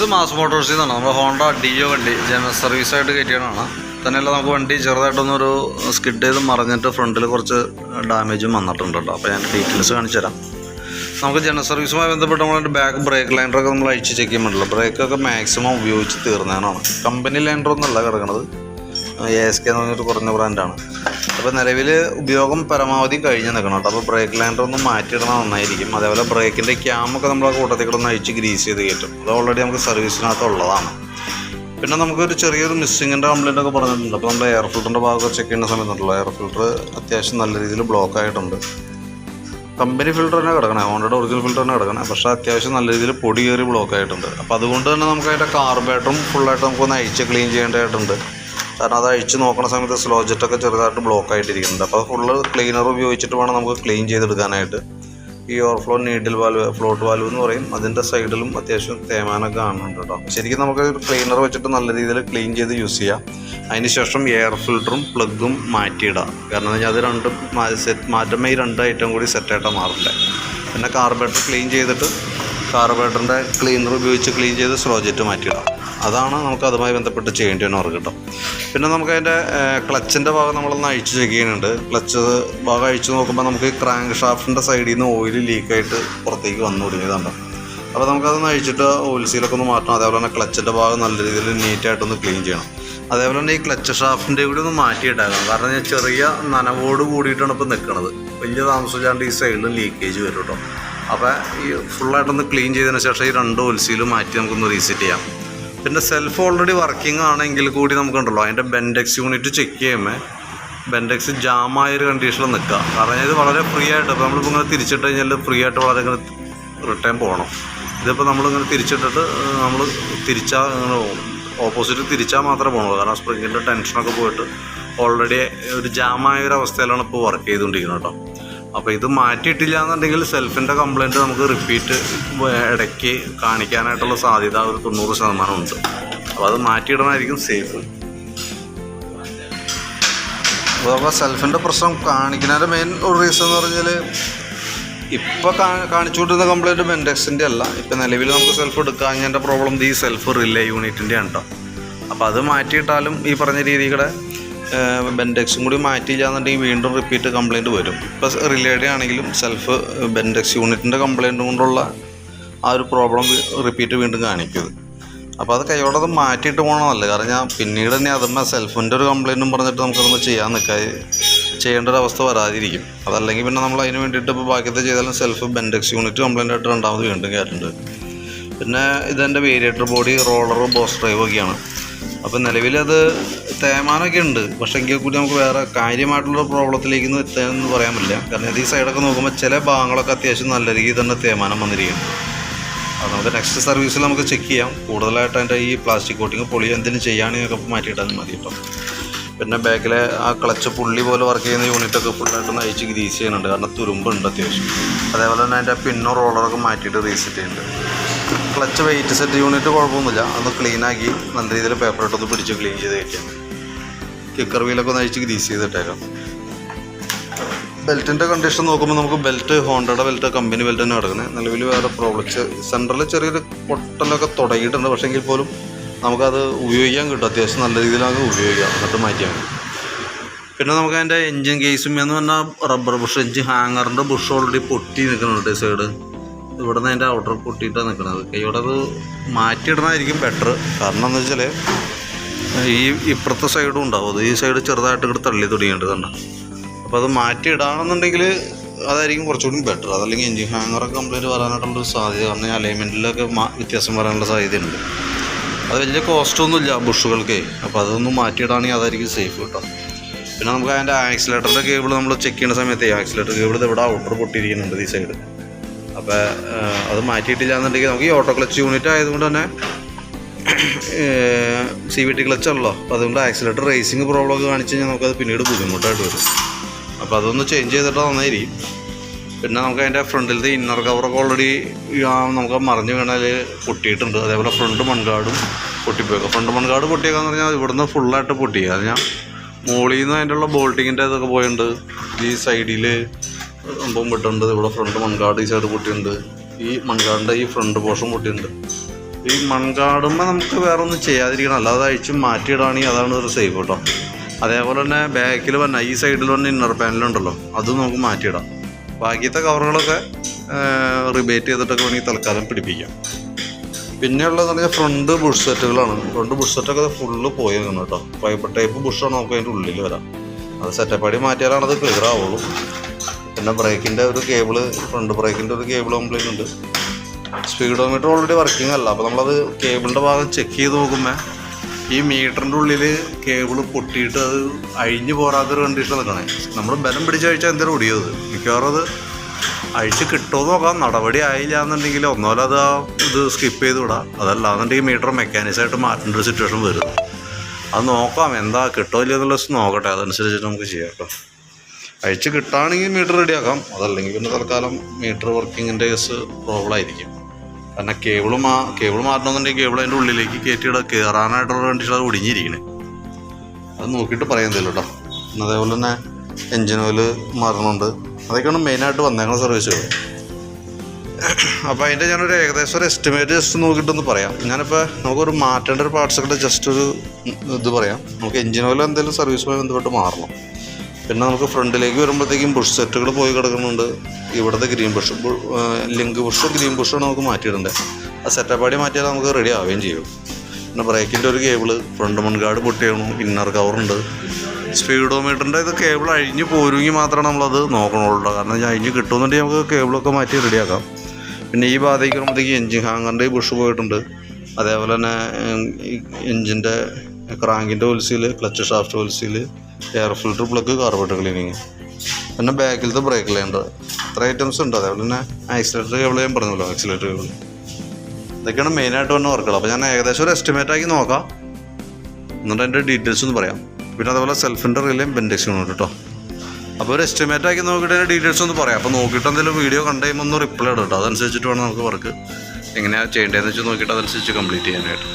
ഇത് മാസ് മോട്ടോഴ്സിൽ നിന്നാണ് നമ്മുടെ ഹോണ്ട ഡിയോ വണ്ടി സർവീസായിട്ട് കയറ്റിയതാണ്. തന്നെയല്ല നമുക്ക് വണ്ടി ചെറുതായിട്ടൊന്നൊരു സ്കിഡ് ചെയ്ത് മറിഞ്ഞിട്ട് ഫ്രണ്ടിൽ കുറച്ച് ഡാമേജും വന്നിട്ടുണ്ട് അപ്പോൾ ഞാൻ ഡീറ്റെയിൽസ് കാണിച്ചു തരാം. നമുക്ക് ജനറൽ സർവീസുമായി ബന്ധപ്പെട്ട് നമ്മളതിന്റെ ബാക്ക് ബ്രേക്ക് ലൈൻഡറൊക്കെ നമ്മൾ അഴിച്ച് ചെക്ക് ചെയ്യുമ്പോഴല്ലോ ബ്രേക്കൊക്കെ മാക്സിമം ഉപയോഗിച്ച് തീർന്നതാണ്. കമ്പനി ലൈനറൊന്നുമല്ല കിടക്കുന്നത് എ എസ് കെ എന്ന് പറഞ്ഞൊരു കുറഞ്ഞ ബ്രാൻഡാണ് അപ്പോൾ നിലവിൽ ഉപയോഗം പരമാവധി കഴിഞ്ഞ് നിൽക്കണം കേട്ടോ. അപ്പോൾ ബ്രേക്ക് ലാൻഡർ ഒന്ന് മാറ്റിയിടണം നന്നായിരിക്കും. അതേപോലെ ബ്രേക്കിന്റെ ക്യാമൊക്കെ നമ്മൾ ആ കൂട്ടത്തിൽ കൂടെ ഒന്ന് അഴിച്ച് ഗ്രീസ് ചെയ്ത് കയറ്റും. അത് ഓൾറെഡി നമുക്ക് സർവീസിനകത്ത് ഉള്ളതാണ് പിന്നെ നമുക്കൊരു ചെറിയൊരു മിസ്സിങ്ങിന്റെ കംപ്ലൈന്റ് ഒക്കെ പറഞ്ഞിട്ടുണ്ട്. അപ്പോൾ നമ്മൾ എയർ ഫിൽറ്ററിന്റെ ഭാഗമൊക്കെ ചെക്ക് ചെയ്യുന്ന സമയത്തുണ്ടല്ലോ. എയർ ഫിൽറ്റർ അത്യാവശ്യം നല്ല രീതിയിൽ ബ്ലോക്ക് ആയിട്ടുണ്ട്. കമ്പനി ഫിൽറ്റർ തന്നെ കിടക്കണേ. ഹോണ്ടയുടെ ഒറിജിനൽ ഫിൽറ്റർ തന്നെ കിടക്കണേ. പക്ഷേ അത്യാവശ്യം നല്ല രീതിയിൽ പൊടി കയറി ബ്ലോക്ക് ആയിട്ടുണ്ട്. അപ്പോൾ അതുകൊണ്ട് തന്നെ നമുക്ക് അതിന്റെ കാർബേറ്ററും ഫുള്ളായിട്ട് നമുക്കൊന്ന് അഴിച്ച് ക്ലീൻ ചെയ്യേണ്ടതായിട്ടുണ്ട്. കാരണം അത് അഴിച്ച് നോക്കുന്ന സമയത്ത് സ്ലോ ജെറ്റൊക്കെ ചെറുതായിട്ട് ബ്ലോക്ക് ആയിട്ടിരിക്കുന്നുണ്ട്. അപ്പോൾ ഫുള്ള് ക്ലീനർ ഉപയോഗിച്ചിട്ട് വേണം നമുക്ക് ക്ലീൻ ചെയ്തെടുക്കാനായിട്ട്. ഈ overflow needle valve float valve എന്ന് പറയും. അതിന്റെ സൈഡിലും അത്യാവശ്യം തേമാനൊക്കെ കാണുന്നുണ്ട് കേട്ടോ. ശരിക്കും നമുക്ക് ക്ലീനർ വെച്ചിട്ട് നല്ല രീതിയിൽ ക്ലീൻ ചെയ്ത് യൂസ് ചെയ്യാം. അതിന് ശേഷം എയർ ഫിൽറ്ററും പ്ലഗും മാറ്റിയിടാം. കാരണം വെച്ചാൽ അത് രണ്ടും സെറ്റ് മാറ്റുമ്പോൾ ഈ രണ്ട് ഐറ്റം കൂടി സെറ്റായിട്ട് മാറില്ല പിന്നെ കാർബേറ്റർ ക്ലീൻ ചെയ്തിട്ട് കാർബേറ്ററിന്റെ ക്ലീനർ ഉപയോഗിച്ച് ക്ലീൻ ചെയ്ത് സ്ലോ ജെറ്റ് മാറ്റിയിടാം. അതാണ് നമുക്ക് അതുമായി ബന്ധപ്പെട്ട് ചെയ്യേണ്ടി വന്ന വർക്ക് കിട്ടും പിന്നെ നമുക്ക് അതിന്റെ ക്ലച്ചിന്റെ ഭാഗം നമ്മളൊന്ന് അഴിച്ചു ചെക്ക് ചെയ്യുന്നുണ്ട്. ക്ലച്ച് ഭാഗം അഴിച്ചു നോക്കുമ്പോൾ നമുക്ക് ക്രാങ്ക് ഷാഫ്റ്റിന്റെ സൈഡിൽ നിന്ന് ഓയിൽ ലീക്കായിട്ട് പുറത്തേക്ക് വന്നു തുടങ്ങിയതുണ്ട് അപ്പോൾ നമുക്കതൊന്ന് അഴിച്ചിട്ട് ഓയിൽ സീലൊക്കെ ഒന്ന് മാറ്റണം. അതേപോലെ തന്നെ ക്ലച്ചിന്റെ ഭാഗം നല്ല രീതിയിൽ നീറ്റായിട്ടൊന്ന് ക്ലീൻ ചെയ്യണം. അതേപോലെ തന്നെ ഈ ക്ലച്ച് ഷാഫ്റ്റിന്റെ കൂടി ഒന്ന് മാറ്റിയിട്ടാക്കണം. കാരണം ഞാൻ ചെറിയ നനവോട് കൂടിയിട്ടാണ് ഇപ്പോൾ നിൽക്കുന്നത് വലിയ താമസമില്ലാണ്ട് ഈ സൈഡിലും ലീക്കേജ് വരും കേട്ടോ അപ്പോൾ ഈ ഫുള്ളായിട്ടൊന്ന് ക്ലീൻ ചെയ്തതിന് ശേഷം ഈ രണ്ട് ഓയിൽ മാറ്റി നമുക്കൊന്ന് റീസെറ്റ് ചെയ്യാം. പിന്നെ സെൽഫ് ഓൾറെഡി വർക്കിംഗ് ആണെങ്കിൽ കൂടി നമുക്കുണ്ടല്ലോ. അതിന്റെ ബെൻഡെക്സ് യൂണിറ്റ് ചെക്ക് ചെയ്യുമ്പോൾ ബെൻഡെക്സ് ജാമായ ഒരു കണ്ടീഷനിൽ നിൽക്കുക. കാരണം ഇത് വളരെ ഫ്രീ ആയിട്ട് ഇപ്പോൾ നമ്മളിപ്പോൾ ഇങ്ങനെ തിരിച്ചിട്ട് കഴിഞ്ഞാൽ ഫ്രീ ആയിട്ട് വളരെ ഇങ്ങനെ റിട്ടേൺ പോകണം ഇതിപ്പോൾ നമ്മളിങ്ങനെ തിരിച്ചിട്ടിട്ട് നമ്മൾ തിരിച്ചാൽ ഓപ്പോസിറ്റ് തിരിച്ചാൽ മാത്രമേ പോകണുള്ളൂ കാരണം സ്പ്രിങ്ങിന്റെ ടെൻഷനൊക്കെ പോയിട്ട് ഓൾറെഡി ഒരു ജാമായ ഒരു അവസ്ഥയിലാണ് ഇപ്പോൾ വർക്ക് ചെയ്തുകൊണ്ടിരിക്കുന്നത് കേട്ടോ. അപ്പോൾ ഇത് മാറ്റിയിട്ടില്ല എന്നുണ്ടെങ്കിൽ സെൽഫിന്റെ കംപ്ലൈന്റ് നമുക്ക് റിപ്പീറ്റ് ഇടയ്ക്ക് കാണിക്കാനായിട്ടുള്ള സാധ്യത ഒരു തൊണ്ണൂറ് ശതമാനം ഉണ്ട്. അപ്പോൾ അത് മാറ്റിയിടണമായിരിക്കും സേഫ് അപ്പോൾ സെൽഫിന്റെ പ്രശ്നം കാണിക്കുന്നതിന്റെ മെയിൻ ഒരു റീസൺ എന്ന് പറഞ്ഞാൽ ഇപ്പോൾ കാ കാണിച്ചുകൊണ്ടിരുന്ന കംപ്ലൈന്റ് മെൻഡെക്സിന്റെ അല്ല. ഇപ്പം നിലവിൽ നമുക്ക് സെൽഫ് എടുക്കാൻ എന്റെ പ്രോബ്ലം ഈ സെൽഫ് റിലേ യൂണിറ്റിന്റെ കേട്ടോ അപ്പോൾ അത് മാറ്റിയിട്ടാലും ഈ പറഞ്ഞ രീതിയുടെ ബെൻഡെക്സും കൂടി മാറ്റിയില്ല എന്നുണ്ടെങ്കിൽ വീണ്ടും റിപ്പീറ്റ് കംപ്ലയിന്റ് വരും. പ്ലസ് റിലേഡ് ആണെങ്കിലും സെൽഫ് ബെൻഡെക്സ് യൂണിറ്റിന്റെ കംപ്ലയിന്റ് കൊണ്ടുള്ള ആ ഒരു പ്രോബ്ലം റിപ്പീറ്റ് വീണ്ടും കാണിക്കും. അപ്പോൾ അത് കൈയോടെ അത് മാറ്റിയിട്ട് പോകണമെന്നല്ല കാരണം ഞാൻ പിന്നീട് തന്നെ അതുമ്മ സെൽഫിന്റെ ഒരു കംപ്ലയിന്റും പറഞ്ഞിട്ട് നമുക്കതൊന്ന് ചെയ്യാൻ നിൽക്കാൻ ചെയ്യേണ്ട ഒരു അവസ്ഥ വരാതിരിക്കും. അതല്ലെങ്കിൽ പിന്നെ നമ്മൾ അതിന് വേണ്ടിയിട്ട് ഇപ്പോൾ ബാക്കിയത്തെ ചെയ്താലും സെൽഫ് ബെൻഡെക്സ് യൂണിറ്റ് കംപ്ലയിന്റ് ആയിട്ട് രണ്ടാമത് വീണ്ടും കയറ്റുന്നുണ്ട് പിന്നെ ഇതെന്റെ variator body roller boss drive ഒക്കെയാണ്. അപ്പോൾ നിലവിലത് തേമാനൊക്കെ ഉണ്ട്. പക്ഷേ എങ്കിൽ കൂടി നമുക്ക് വേറെ കാര്യമായിട്ടുള്ള പ്രോബ്ലത്തിലേക്ക് ഒന്നും എത്താമെന്ന് പറയാൻ പറ്റില്ല. കാരണം ഈ സൈഡൊക്കെ നോക്കുമ്പോൾ ചില ഭാഗങ്ങളൊക്കെ അത്യാവശ്യം നല്ല രീതിയിൽ തന്നെ തേമാനം വന്നിരിക്കുന്നു. അത് നമുക്ക് നെക്സ്റ്റ് സർവീസിൽ നമുക്ക് ചെക്ക് ചെയ്യാം. കൂടുതലായിട്ട് അതിന്റെ ഈ പ്ലാസ്റ്റിക് കോട്ടിങ് പൊളി എന്തെങ്കിലും ചെയ്യുകയാണെങ്കിൽ ഒക്കെ മാറ്റിയിട്ടാൽ മതി കേട്ടോ. പിന്നെ ബാക്കിലെ ആ ക്ലച്ച് പുള്ളി പോലെ വർക്ക് ചെയ്യുന്ന യൂണിറ്റൊക്കെ ഫുള്ളായിട്ടൊന്ന് അയച്ച് ഗ്രീസ് ചെയ്യുന്നുണ്ട്. കാരണം തുരുമ്പുണ്ട് അത്യാവശ്യം. അതേപോലെ തന്നെ അതിന്റെ പിന്നോ റോളറൊക്കെ മാറ്റിയിട്ട് റീസെറ്റ് ചെയ്യുന്നുണ്ട്. ക്ലച്ച് വെയിറ്റ് സെറ്റ് യൂണിറ്റ് കുഴപ്പമൊന്നുമില്ല. അന്ന് ക്ലീനാക്കി നല്ല രീതിയിൽ പേപ്പർ ഇട്ടൊന്ന് പിടിച്ച് ക്ലീൻ ചെയ്ത് കഴിക്കാം കിക്കർ വീലൊക്കെ ഒന്ന് അഴിച്ച് ഗ്രീസ് ചെയ്തിട്ടേക്കാം ബെൽറ്റിന്റെ കണ്ടീഷൻ നോക്കുമ്പോൾ നമുക്ക് ബെൽറ്റ് ഹോണ്ടയുടെ ബെൽറ്റ് കമ്പനി ബെൽറ്റ് തന്നെ കിടക്കുന്നത് നിലവിൽ വേറെ പ്രോബ്ലംസ് സെന്ററിൽ ചെറിയൊരു പൊട്ടലൊക്കെ തുടങ്ങിയിട്ടുണ്ട്. പക്ഷേ എങ്കിൽ പോലും നമുക്കത് ഉപയോഗിക്കാൻ കിട്ടും. അത്യാവശ്യം നല്ല രീതിയിൽ നമുക്ക് ഉപയോഗിക്കാം. എന്നിട്ട് മാറ്റിയാൽ മതി. പിന്നെ നമുക്ക് അതിന്റെ എൻജിൻ കേസും എന്ന് പറഞ്ഞാൽ റബ്ബർ ബുഷ് എൻജിൻ ഹാങ്ങറിന്റെ ബുഷ് ഓൾറെഡി പൊട്ടി നിൽക്കുന്നുണ്ട് സൈഡ് ഇവിടെ നിന്ന് അതിന്റെ ഔട്ടർ പൊട്ടിയിട്ടാണ് നിൽക്കുന്നത് കൈയോടെ അത് മാറ്റിയിടണമായിരിക്കും ബെറ്റർ കാരണം എന്ന് വെച്ചാൽ ഈ ഇപ്പുറത്തെ സൈഡും ഉണ്ടാവും. അത് ഈ സൈഡ് ചെറുതായിട്ട് ഇങ്ങോട്ട് തള്ളി തുടങ്ങിയിട്ടുണ്ട് തന്നെ അപ്പോൾ അത് മാറ്റിയിടാണെന്നുണ്ടെങ്കിൽ അതായിരിക്കും കുറച്ചുകൂടി ബെറ്റർ അതല്ലെങ്കിൽ എൻജിൻ ഹാങ്ങറൊക്കെ കംപ്ലൈന്റ് വരാനായിട്ടുള്ളൊരു സാധ്യത. കാരണം അലൈൻമെന്റിലൊക്കെ വ്യത്യാസം വരാനുള്ള സാധ്യതയുണ്ട്. അത് വലിയ കോസ്റ്റൊന്നുമില്ല ബുഷുകൾക്ക്. അപ്പോൾ അതൊന്നും മാറ്റിയിടാണെങ്കിൽ അതായിരിക്കും സേഫ് കേട്ടോ. പിന്നെ നമുക്ക് അതിന്റെ ആക്സിലേറ്ററിന്റെ കേബിൾ നമ്മൾ ചെക്ക് ചെയ്യുന്ന സമയത്ത് ആക്സിലേറ്റർ കേബിൾ ഇവിടെ ഔട്ടർ പൊട്ടിയിരിക്കുന്നുണ്ട് ഈ സൈഡ് അപ്പോൾ അത് മാറ്റിയിട്ടില്ല എന്നുണ്ടെങ്കിൽ നമുക്ക് ഈ ഓട്ടോ ക്ലച്ച് യൂണിറ്റ് ആയതുകൊണ്ട് തന്നെ സി വി ടി ക്ലച്ച് ആണല്ലോ. അപ്പോൾ അതുകൊണ്ട് ആക്സിലേറ്റർ റേസിംഗ് പ്രോബ്ലം ഒക്കെ കാണിച്ച് കഴിഞ്ഞാൽ നമുക്കത് പിന്നീട് ബുദ്ധിമുട്ടായിട്ട് വരും. അപ്പോൾ അതൊന്ന് ചേഞ്ച് ചെയ്തിട്ട് നന്നായിരിക്കും പിന്നെ നമുക്ക് അതിന്റെ ഫ്രണ്ടിലത്തെ ഇന്നർ കവറൊക്കെ ഓൾറെഡി നമുക്ക് മറിഞ്ഞ് വീണാൽ പൊട്ടിയിട്ടുണ്ട്. അതേപോലെ ഫ്രണ്ട് മൺകാടും പൊട്ടിപ്പോയേക്കും ഫ്രണ്ട് മൺകാട് പൊട്ടിയേക്കാന്ന് പറഞ്ഞാൽ ഇവിടുന്ന് ഫുള്ളായിട്ട് പൊട്ടി. അത് ഞാൻ മുകളിൽ നിന്ന് അതിന്റെ ഉള്ള ബോൾട്ടിങ്ങിന്റെ ഇതൊക്കെ പോയിട്ടുണ്ട് ഈ സൈഡിൽ സംഭവം വിട്ടുണ്ട് ഇവിടെ ഫ്രണ്ട് മൺകാട് ഈ സൈഡ് പൊട്ടിയിട്ടുണ്ട്. ഈ മൺകാടിന്റെ ഈ ഫ്രണ്ട് പോർഷൻ പൊട്ടിയിട്ടുണ്ട്. ഈ മൺകാടുമ്പോൾ നമുക്ക് വേറെ ഒന്നും ചെയ്യാതിരിക്കണം. അല്ലാതെ അഴിച്ച് മാറ്റിയിടുകയാണെങ്കിൽ അതാണ് ഒരു സേഫ് കേട്ടോ. അതേപോലെ തന്നെ ബാക്കിൽ വന്ന ഈ സൈഡിൽ വന്ന ഇന്നർ പാനലുണ്ടല്ലോ അതും നമുക്ക് മാറ്റിയിടാം. ബാക്കിയത്തെ കവറുകളൊക്കെ റിബേറ്റ് ചെയ്തിട്ടൊക്കെ വേണമെങ്കിൽ തൽക്കാലം പിടിപ്പിക്കാം. പിന്നെയുള്ളതെന്ന് പറഞ്ഞാൽ ഫ്രണ്ട് ബുഷ് സെറ്റുകളാണ് ഫ്രണ്ട് ബുഷ് സെറ്റൊക്കെ ഫുള്ള് പോയിരുന്നു കേട്ടോ. ഫൈബർ ടൈപ്പ് ബുഷാണ് നമുക്ക് അതിന്റെ ഉള്ളിൽ വരാം. അത് സെറ്റപ്പാടി മാറ്റിയാലാണ് അത് ക്ലിയർ ആവുള്ളൂ. പിന്നെ ബ്രേക്കിന്റെ ഒരു കേബിൾ ഫ്രണ്ട് ബ്രേക്കിന്റെ ഒരു കേബിൾ കംപ്ലൈന്റ് ഉണ്ട്. സ്പീഡോമീറ്റർ ഓൾറെഡി വർക്കിംഗ് അല്ല. അപ്പോൾ നമ്മളത് കേബിളിന്റെ ഭാഗം ചെക്ക് ചെയ്ത് നോക്കുമ്പോൾ ഈ മീറ്ററിന്റെ ഉള്ളിൽ കേബിൾ പൊട്ടിയിട്ട് അത് അഴിഞ്ഞു പോരാത്തൊരു കണ്ടീഷൻ നിൽക്കണേ നമ്മൾ ബലം പിടിച്ചഴിച്ചാൽ എന്തേലും ഒടിയത്. മിക്കവാറും അത് അഴിച്ച് കിട്ടുമോ നോക്കാം. നടപടി ആയില്ല എന്നുണ്ടെങ്കിൽ ഒന്നോലെ അത് ആ ഇത് സ്കിപ്പ് ചെയ്ത് വിടാം അതല്ല എന്നുണ്ടെങ്കിൽ മീറ്റർ മെക്കാനിക്സായിട്ട് മാറ്റേണ്ട ഒരു സിറ്റുവേഷൻ വരും. അത് നോക്കാം. എന്താ കിട്ടോ ഇല്ലയെന്നുള്ള നോക്കട്ടെ. അതനുസരിച്ചിട്ട് നമുക്ക് ചെയ്യാം കേട്ടോ. അഴിച്ച് കിട്ടുകയാണെങ്കിൽ മീറ്റർ റെഡിയാക്കാം. അതല്ലെങ്കിൽ പിന്നെ തൽക്കാലം മീറ്റർ വർക്കിങ്ങിന്റെ കേസ് പ്രോബ്ലം ആയിരിക്കും. കാരണം കേബിൾ മാ കേബിൾ മാറ്റണമെന്നുണ്ടെങ്കിൽ കേബിൾ അതിന്റെ ഉള്ളിലേക്ക് കയറ്റിയിട കയറാനായിട്ടുള്ള കണ്ടീഷൻ അത് ഒടിഞ്ഞിരിക്കണേ. അത് നോക്കിയിട്ട് പറയാൻ തരും കേട്ടോ പിന്നെ അതേപോലെ തന്നെ എൻജിൻ ഓയിൽ മാറണമുണ്ട് അതൊക്കെയാണ് മെയിനായിട്ട് വന്നേക്കുന്ന സർവീസുകൾ അപ്പോൾ അതിന്റെ ഞാനൊരു ഏകദേശം ഒരു എസ്റ്റിമേറ്റ് ജസ്റ്റ് നോക്കിയിട്ടൊന്ന് പറയാം. ഞാനിപ്പോൾ നമുക്കൊരു മാറ്റേണ്ട ഒരു പാർട്സുകളുടെ ജസ്റ്റ് ഒരു ഇത് പറയാം. നമുക്ക് എൻജിൻ ഓയിൽ എന്തെങ്കിലും സർവീസുമായി ബന്ധപ്പെട്ട് മാറണം. പിന്നെ നമുക്ക് ഫ്രണ്ടിലേക്ക് വരുമ്പോഴത്തേക്കും ബുഷ് സെറ്റുകൾ പോയി കിടക്കുന്നുണ്ട്. ഇവിടുത്തെ ഗ്രീൻ ബുഷ് ലിങ്ക് ബുഷും ഗ്രീൻ ബുഷാണ് നമുക്ക് മാറ്റിയിടണ്ടേ. ആ സെറ്റപ്പാടി മാറ്റിയാൽ നമുക്ക് റെഡി ആവുകയും ചെയ്യും. പിന്നെ ബ്രേക്കിന്റെ ഒരു കേബിൾ ഫ്രണ്ട് മൺഗാർഡ് പൊട്ടിയാണ് ഇന്നർ കവറുണ്ട് സ്പീഡോമീറ്ററിന്റെ ഇത് കേബിൾ അഴിഞ്ഞ് പോരുമെങ്കിൽ മാത്രമേ നമ്മളത് നോക്കണുള്ളൂ. കാരണം അഴിഞ്ഞ് കിട്ടുമെന്നുണ്ടെങ്കിൽ നമുക്ക് കേബിളൊക്കെ മാറ്റി റെഡിയാക്കാം പിന്നെ ഈ ഭാഗത്തേക്ക് വരുമ്പോഴത്തേക്ക് എൻജിൻ ഹാങ്ങറിന്റെ ബുഷ് പോയിട്ടുണ്ട്. അതേപോലെ തന്നെ എൻജിന്റെ ക്രാങ്കിന്റെ oil seal clutch shaft oil seal air filter plug carburettor cleaning പിന്നെ ബാക്കിലത്തെ ബ്രേക്ക് ലൈൻഡർ ഇത്ര ഐറ്റംസ് ഉണ്ട്. അതേപോലെ തന്നെ ആക്സിലേറ്റർ കേബിൾ ഞാൻ പറഞ്ഞല്ലോ ആക്സിലേറ്റർ കേബിൾ ഇതൊക്കെയാണ് മെയിനായിട്ട് വന്ന വർക്കുകൾ അപ്പോൾ ഞാൻ ഏകദേശം ഒരു എസ്റ്റിമേറ്റ് ആക്കി നോക്കാം. എന്നിട്ട് അതിന്റെ ഡീറ്റെയിൽസ് ഒന്ന് പറയാം. പിന്നെ അതേപോലെ സെൽഫിന്റെ റിലേയും ബെൻഡെക്സും ഉണ്ട് കേട്ടോ അപ്പോൾ ഒരു എസ്റ്റിമേറ്റ് ആക്കി നോക്കിയിട്ട് അതിന്റെ ഡീറ്റെയിൽസ് ഒന്ന് പറയാം. അപ്പോൾ നോക്കിയിട്ട് എന്തെങ്കിലും വീഡിയോ കണ്ടു കഴിയുമ്പോൾ ഒന്ന് റിപ്ലൈ ഇടും കേട്ടോ അതനുസരിച്ചിട്ട് വേണം നമുക്ക് വർക്ക് എങ്ങനെയാണ് ചെയ്യേണ്ടതെന്ന് വെച്ച് നോക്കിയിട്ട് അതനുസരിച്ച് കംപ്ലീറ്റ് ചെയ്യാനായിട്ട്.